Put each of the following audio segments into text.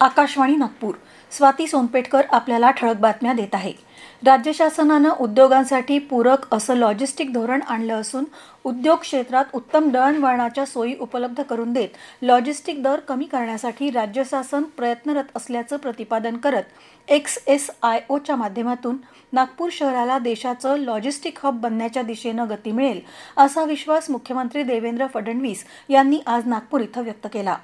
आकाशवाणी नागपूर. स्वाती सोनपेटकर आपल्याला ठळक बातम्या देत आहे राज्य शासनानं उद्योगांसाठी पूरक असं लॉजिस्टिक धोरण आणलं असून उद्योग क्षेत्रात उत्तम दळणवळणाच्या सोयी उपलब्ध करून देत लॉजिस्टिक दर कमी करण्यासाठी राज्य शासन प्रयत्नरत असल्याचं प्रतिपादन करत एक्स एस आय ओच्या माध्यमातून नागपूर शहराला देशाचं लॉजिस्टिक हब बनण्याच्या दिशेनं गती मिळेल असा विश्वास मुख्यमंत्री देवेंद्र फडणवीस यांनी आज नागपूर इथं व्यक्त केला.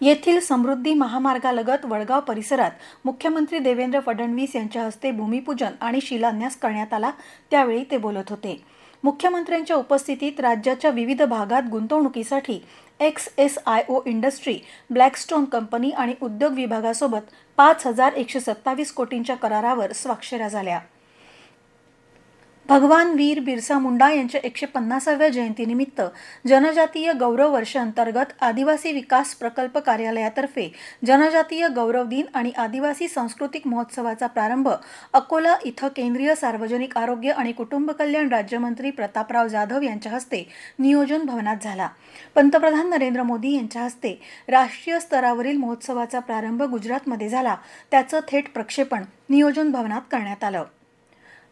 येथील समृद्धी महामार्गालगत वडगाव परिसरात मुख्यमंत्री देवेंद्र फडणवीस यांच्या हस्ते भूमिपूजन आणि शिलान्यास करण्यात आला. त्यावेळी ते बोलत होते. मुख्यमंत्र्यांच्या उपस्थितीत राज्याच्या विविध भागात गुंतवणुकीसाठी X S I O industry Blackstone company आणि उद्योग विभागासोबत पाच हजार एकशे सत्तावीस कोटींच्या करारावर स्वाक्षऱ्या झाल्या. भगवान वीर बिरसा मुंडा यांच्या एकशे पन्नासाव्या जयंतीनिमित्त जनजातीय गौरव वर्ष अंतर्गत आदिवासी विकास प्रकल्प कार्यालयातर्फे जनजातीय गौरव दिन आणि आदिवासी सांस्कृतिक महोत्सवाचा प्रारंभ अकोला इथं केंद्रीय सार्वजनिक आरोग्य आणि कुटुंब कल्याण राज्यमंत्री प्रतापराव जाधव यांच्या हस्ते नियोजन भवनात झाला. पंतप्रधान नरेंद्र मोदी यांच्या हस्ते राष्ट्रीय स्तरावरील महोत्सवाचा प्रारंभ गुजरातमध्ये झाला. त्याचं थेट प्रक्षेपण नियोजन भवनात करण्यात आलं.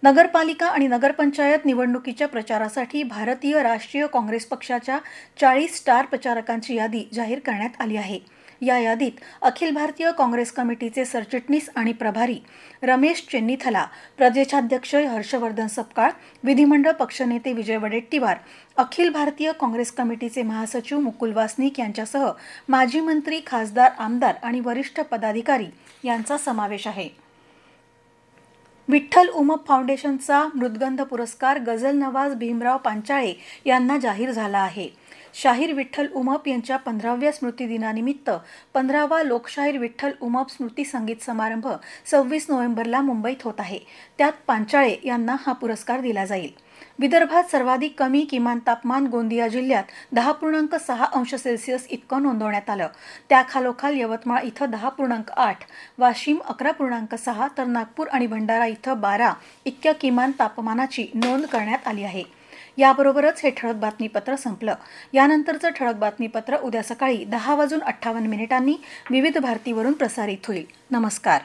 नगरपालिका आणि नगरपंचायत निवडणुकीच्या प्रचारासाठी भारतीय राष्ट्रीय काँग्रेस पक्षाच्या चाळीस स्टार प्रचारकांची यादी जाहीर करण्यात आली आहे. या यादीत अखिल भारतीय काँग्रेस कमिटीचे सरचिटणीस आणि प्रभारी रमेश चेन्नीथला प्रदेशाध्यक्ष हर्षवर्धन सपकाळ विधिमंडळ पक्षनेते विजय वडेट्टीवार अखिल भारतीय काँग्रेस कमिटीचे महासचिव मुकुल वासनिक यांच्यासह माजी मंत्री खासदार आमदार आणि वरिष्ठ पदाधिकारी यांचा समावेश आहे. विठ्ठल उमप फाउंडेशनचा मृदगंध पुरस्कार गझल नवाज भीमराव पांचाळे यांना जाहीर झाला आहे. शाहीर विठ्ठल उमप यांच्या पंधराव्या स्मृतिदिनानिमित्त पंधरावा लोकशाहीर विठ्ठल उमप स्मृती संगीत समारंभ सव्वीस नोव्हेंबरला मुंबईत होत आहे. त्यात पांचाळे यांना हा पुरस्कार दिला जाईल. विदर्भात सर्वाधिक कमी किमान तापमान गोंदिया जिल्ह्यात दहा पूर्णांक सहा अंश सेल्सिअस इतकं नोंदवण्यात आलं. त्याखालोखाल यवतमाळ इथं दहा पूर्णांक आठ वाशिम अकरा पूर्णांक सहा तर नागपूर आणि भंडारा इथं बारा इतक्या किमान तापमानाची नोंद करण्यात आली आहे. याबरोबरच हे ठळक बातमीपत्र संपलं. यानंतरचं ठळक बातमीपत्र उद्या सकाळी दहा वाजून अठ्ठावन्न मिनिटांनी विविध भारतीवरून प्रसारित होईल. नमस्कार.